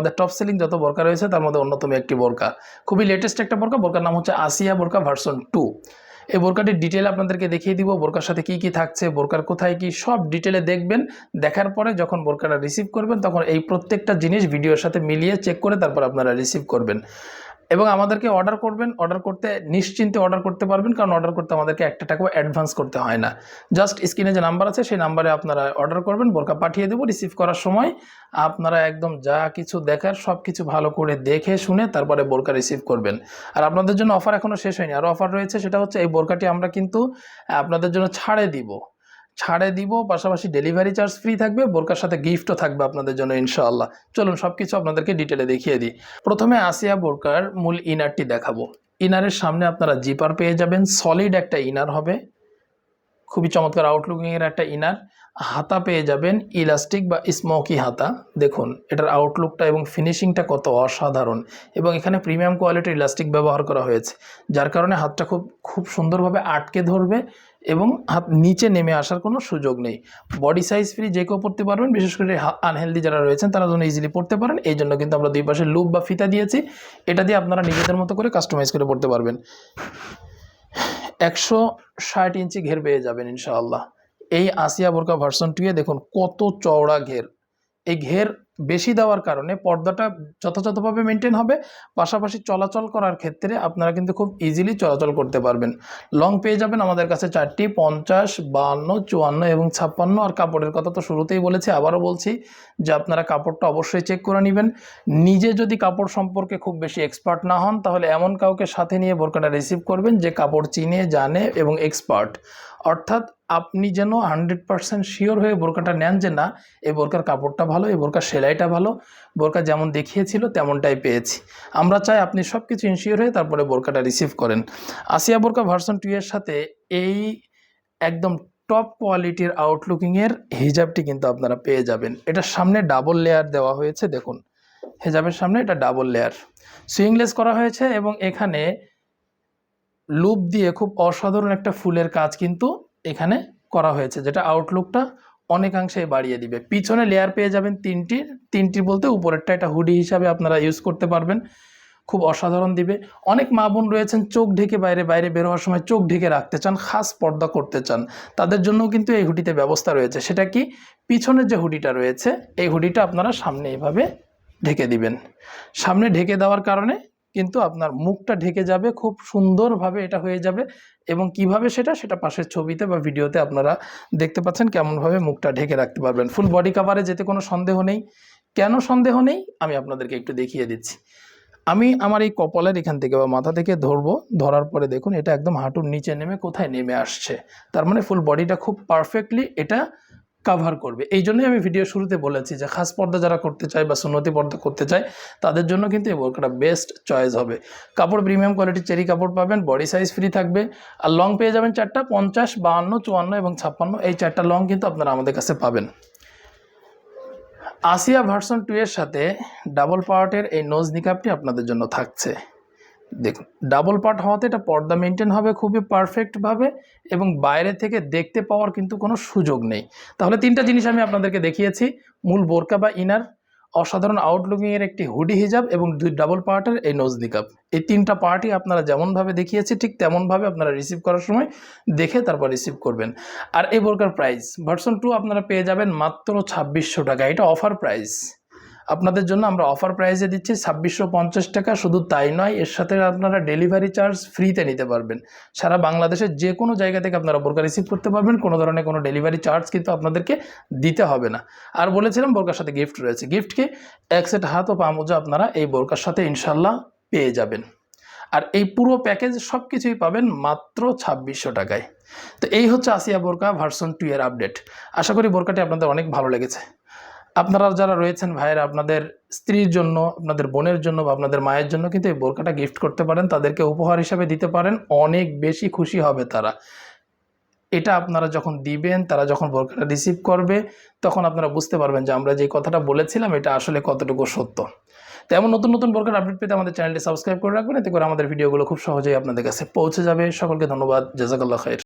আমাদের top selling যত বোরকা রয়েছে, তার মধ্যে অন্যতম একটি বোরকা। খুবই লেটেস্ট একটা বোরকা, বোরকার নাম হচ্ছে আসিয়া বোরকা ভার্সন টু এই বোরকাটির ডিটেল আপনাদেরকে দেখিয়ে দিব, বোরকার সাথে কি কি থাকছে, বোরকার কোথায় কি, সব ডিটেলে দেখবেন। দেখার পরে যখন বোরকাটা রিসিভ করবেন, তখন এই প্রত্যেকটা জিনিস ভিডিওর সাথে মিলিয়ে চেক করে তারপর আপনারা রিসিভ করবেন। এবং আমাদেরকে অর্ডার করবেন অর্ডার করতে নিশ্চিন্তে অর্ডার করতে পারবেন, কারণ অর্ডার করতে আমাদেরকে একটা টাকাও অ্যাডভান্স করতে হয় না। জাস্ট স্ক্রিনে যে নাম্বার আছে, সেই নাম্বারে আপনারা অর্ডার করবেন, বোরকা পাঠিয়ে দেবো রিসিভ করার সময় আপনারা একদম যা কিছু দেখার, সব কিছু ভালো করে দেখে শুনে তারপরে বোরকা রিসিভ করবেন। আর আপনাদের জন্য অফার এখনও শেষ হয়নি। আরও অফার রয়েছে, সেটা হচ্ছে এই বোরকাটি আমরা কিন্তু আপনাদের জন্য ছাড়ে দিব। ছাড়ে দিব, পাশাপাশি ডেলিভারি চার্জ ফ্রি থাকবে, বোরকার সাথে গিফটও থাকবে আপনাদের জন্য ইনশাআল্লাহ। চলুন সব কিছু আপনাদেরকে ডিটেলে দেখিয়ে দিই। প্রথমে আসিয়া বোরকার মূল ইনারটি দেখাবো। ইনারের সামনে আপনারা জিপার পেয়ে যাবেন সলিড একটা ইনার হবে। খুবই চমৎকার আউটলুকিংয়ের একটা ইনার হাতা পেয়ে যাবেন ইলাস্টিক বা স্মোকি হাতা। দেখুন, এটার আউটলুকটা এবং ফিনিশিংটা কত অসাধারণ। এবং এখানে প্রিমিয়াম কোয়ালিটির ইলাস্টিক ব্যবহার করা হয়েছে। যার কারণে হাতটা খুব খুব সুন্দরভাবে আটকে ধরবে। এবং হাত নিচে নেমে আসার কোনো সুযোগ নেই। বডি সাইজ ফ্রি যে কেউ পড়তে পারবেন, বিশেষ করে আনহেলদি যারা রয়েছেন, তারা যেন ইজিলি পড়তে পারেন। এই জন্য কিন্তু আমরা দুই পাশে লুপ বা ফিতা দিয়েছি। এটা দিয়ে আপনারা নিজেদের মতো করে কাস্টমাইজ করে পড়তে পারবেন। একশো ষাট ইঞ্চি ঘের পেয়ে যাবেন ইনশাআল্লাহ। এই আসিয়া বোরকা ভার্সন টুয়ে দেখুন কত চওড়া ঘের। এই ঘের বেশি দেওয়ার কারণে পর্দাটা যথাযথভাবে মেনটেন হবে। পাশাপাশি চলাচল করার ক্ষেত্রে আপনারা কিন্তু খুব ইজিলি চলাচল করতে পারবেন। লং পেয়ে যাবেন আমাদের কাছে চারটি, পঞ্চাশ বাহান্ন চুয়ান্ন এবং ছাপ্পান্ন। আর কাপড়ের কথা তো শুরুতেই বলেছি, আবারও বলছি যে আপনারা কাপড়টা অবশ্যই চেক করে নেবেন। নিজে যদি কাপড় সম্পর্কে খুব বেশি এক্সপার্ট না হন, তাহলে এমন কাউকে সাথে নিয়ে বোরকাটা রিসিভ করবেন যে কাপড় চিনে, জানে এবং এক্সপার্ট অর্থাৎ আপনি যেন হান্ড্রেড পারসেন্ট শিওর হয়ে বোরকাটা নেন যে না, এই বোরকার কাপড়টা ভালো, এই বোরকার সেলাইটা ভালো, বোরকা যেমন দেখিয়েছিল তেমনটাই পেয়েছি। আমরা চাই আপনি সব কিছু ইনশিওর হয়ে তারপরে বোরকাটা রিসিভ করেন। আসিয়া বোরকা ভার্সন টু এর সাথে এই একদম টপ কোয়ালিটির আউটলুকিংয়ের হিজাবটি কিন্তু আপনারা পেয়ে যাবেন। এটার সামনে ডাবল লেয়ার দেওয়া হয়েছে, দেখুন। হেজাবের সামনে এটা ডাবল লেয়ার সুইংলেস করা হয়েছে এবং এখানে লুপ দিয়ে খুব অসাধারণ একটা ফুলের কাজ কিন্তু এখানে করা হয়েছে, যেটা আউটলুকটা অনেকাংশেই বাড়িয়ে দিবে। পিছনে লেয়ার পেয়ে যাবেন তিনটি তিনটি বলতে উপরেরটা এটা হুডি হিসাবে আপনারা ইউজ করতে পারবেন, খুব অসাধারণ দিবে। অনেক মা বোন রয়েছেন, চোখ ঢেকে বাইরে বাইরে বের সময় চোখ ঢেকে রাখতে চান, খাস পর্দা করতে চান। তাদের জন্য কিন্তু এই হুডিতে ব্যবস্থা রয়েছে। সেটা কি? পিছনের যে হুডিটা রয়েছে, এই হুডিটা আপনারা সামনে এইভাবে ঢেকে দিবেন। সামনে ঢেকে দেওয়ার কারণে কিন্তু আপনার মুখটা ঢেকে যাবে, খুব সুন্দরভাবে এটা হয়ে যাবে এবং কীভাবে সেটা সেটা পাশের ছবিতে বা ভিডিওতে আপনারা দেখতে পাচ্ছেন কেমনভাবে মুখটা ঢেকে রাখতে পারবেন। ফুল বডি কাভারে যেতে কোনো সন্দেহ নেই। কেন সন্দেহ নেই? আমি আপনাদেরকে একটু দেখিয়ে দিচ্ছি। আমি আমার এই কপালের এখান থেকে বা মাথা থেকে ধরবো, ধরার পরে দেখুন এটা একদম হাঁটুর নিচে নেমে কোথায় নেমে আসছে। তার মানে ফুল বডিটা খুব পারফেক্টলি এটা কাভার করবে। এই জন্যই আমি ভিডিও শুরুতে বলেছি যে, খাস পর্দা যারা করতে চায় বা সুন্নতি পর্দা করতে চায়, তাদের জন্য কিন্তু এই বোরকাটা বেস্ট চয়েস হবে। কাপড় প্রিমিয়াম কোয়ালিটির চেরি কাপড় পাবেন বডি সাইজ ফ্রি থাকবে। আর লং পেয়ে যাবেন চারটা, পঞ্চাশ, বাহান্ন, চুয়ান্ন এবং ছাপ্পান্ন। এই চারটা লং কিন্তু আপনারা আমাদের কাছে পাবেন। আসিয়া ভার্সন টু এর সাথে ডাবল পার্টের এই নোজ নিকাপটি আপনাদের জন্য থাকছে। দেখুন ডাবল পার্ট হওয়াতে এটা পর্দা মেনটেন হবে খুবই পারফেক্টভাবে এবং বাইরে থেকে দেখতে পাওয়ার কিন্তু কোনো সুযোগ নেই। তাহলে তিনটা জিনিস আমি আপনাদেরকে দেখিয়েছি, মূল বোরকা বা ইনার অসাধারণ আউটলুকিংয়ের একটি হুডি হিজাব এবং দুই ডাবল পার্টের এই নোজ এই তিনটা পার্টই আপনারা যেমনভাবে দেখিয়েছি, ঠিক তেমনভাবে আপনারা রিসিভ করার সময় দেখে তারপর রিসিভ করবেন। আর এই বোরকার প্রাইস ভার্সন টু আপনারা পেয়ে যাবেন মাত্র ছাব্বিশশো টাকা, এটা অফার প্রাইস আপনাদের জন্য আমরা অফার প্রাইসে দিচ্ছি ছাব্বিশশো পঞ্চাশ টাকা। শুধু তাই নয়, এর সাথে আপনারা ডেলিভারি চার্জ ফ্রিতে নিতে পারবেন। সারা বাংলাদেশের যে কোনো জায়গা থেকে আপনারা বোরকা রিসিভ করতে পারবেন। কোনো ধরনের কোনো ডেলিভারি চার্জ কিন্তু আপনাদেরকে দিতে হবে না। আর বলেছিলাম বোরকার সাথে গিফট রয়েছে। গিফটকে এক সেট হাত ও পা মোজা আপনারা এই বোরকার সাথে ইনশাল্লাহ পেয়ে যাবেন। আর এই পুরো প্যাকেজ সব কিছুই পাবেন মাত্র ছাব্বিশশো টাকায়। তো এই হচ্ছে আসিয়া বোরকা ভার্সন টু এর আপডেট আশা করি বোরকাটি আপনাদের অনেক ভালো লেগেছে। আপনারা যারা রয়েছেন ভাইয়েরা, আপনাদের স্ত্রীর জন্য, আপনাদের বোনের জন্য বা আপনাদের মায়ের জন্য কিন্তু এই বোরকাটা গিফট করতে পারেন। তাদেরকে উপহার হিসাবে দিতে পারেন। অনেক বেশি খুশি হবে তারা। এটা আপনারা যখন দিবেন, তারা যখন বোরকাটা রিসিভ করবে, তখন আপনারা বুঝতে পারবেন যে আমরা যে কথাটা বলেছিলাম, এটা আসলে কতটুকু সত্য। তো এমন নতুন নতুন বোরকার আপডেট পেতে আমাদের চ্যানেলটি সাবস্ক্রাইব করে রাখবেন। এতে করে আমাদের ভিডিওগুলো খুব সহজেই আপনাদের কাছে পৌঁছে যাবে। সকলকে ধন্যবাদ। জাজাকাল্লাহ খাইর।